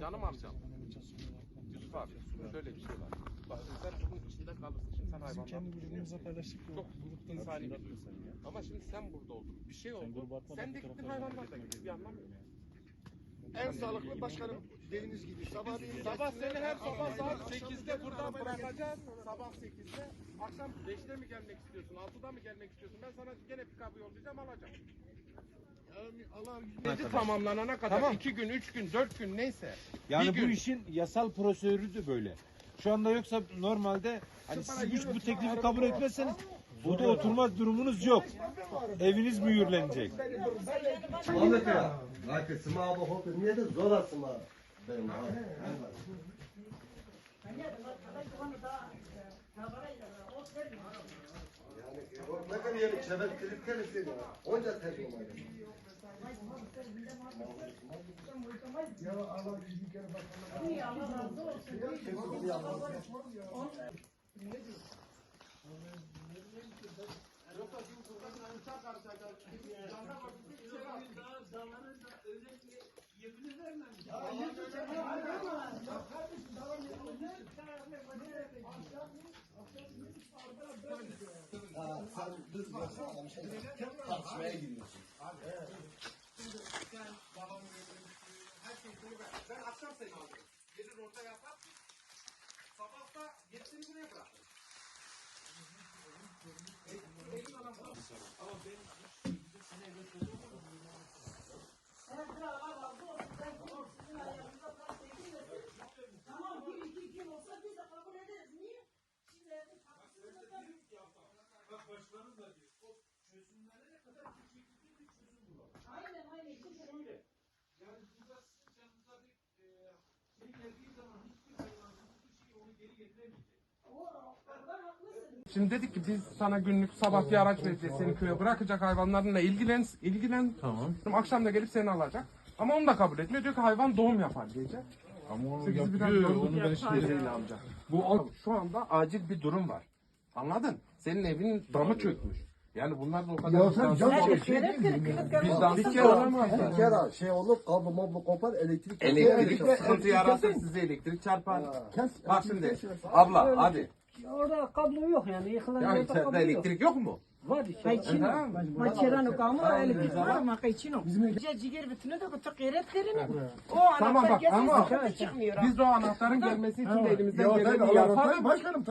Canım amcam. Yusuf abi şöyle bir şey var. Bak sen bunun içinde kalırsın. Şimdi sen hayvanlar kendi grubumuza paylaştık. çok insani bir şey. Ama şimdi sen burada oldun. Bir şey oldu. Sen de gittin hayvanlar da gitti. Bir anlam yok. En sağlıklı başkanım dediğiniz gibi sabah değil. Sabah seni her sabah saat 8'de burada bırakacağız. Sabah 8'de. Akşam 5'te mi gelmek istiyorsun? 6'da mı gelmek istiyorsun? Ben sana gene pikabı yollayacağım alacağım. Yani Allah tamamlanana kadar 2 gün, 3 gün, 4 gün neyse. Yani Bir bu gün. işin yasal prosedürü de böyle. Şu anda yoksa normalde hani siz bu, bu teklifi kabul etmezseniz burada oturmaz durumunuz yok. Eviniz mühürlenecek. Ahmet ya. Laki sıma bu hopi niye de zor ha. Yani ne kadar yeri çevir kırık kırık ya. Onca tercüme var. Ya Allah bir kere bakalım. Ha sen biz tartışmaya giriyorsun. Ben akşam seni alırım. Gelir orada yaparsın. Sabah da gerisini buraya bırakırım. Tamam bir iki gün olsa biz de kabul ederiz. Niye? Şimdi evde Aynen aynen. Şimdi o oradan haklısın. Şimdi dedik ki biz sana günlük sabah bir araç vereceğiz seni köye bırakacak hayvanlarınla ilgilen ilgilen. Tamam. Akşam da gelip seni alacak. Ama onu da kabul etmiyor. Diyor ki hayvan doğum yapar gece. Ama onu yapıyor. Onu ben şimdi amca. Bu şu anda acil bir durum var. Anladın? Senin evinin damı çökmüş. Yani bunlar da o kadar Ya sen can vicdansız- vicdansız Bir kere olamaz. bir kere şey olup kablo mablo kopar elektrik. Elektrik sıkıntı yaratır size elektrik çarpar. Bak şimdi abla hadi. Orada kablo yok yani yıkılan Ya orada kablo yok. elektrik yok mu? Var işte. Ha? Ma çiranı kamu elektrik var ama kayçino. Ciğer bütünü de kutu kıyret kerini. O Tamam anahtar sıkıntı çıkmıyor. biz de o anahtarın gelmesi için de elimizden geleni razı başkanım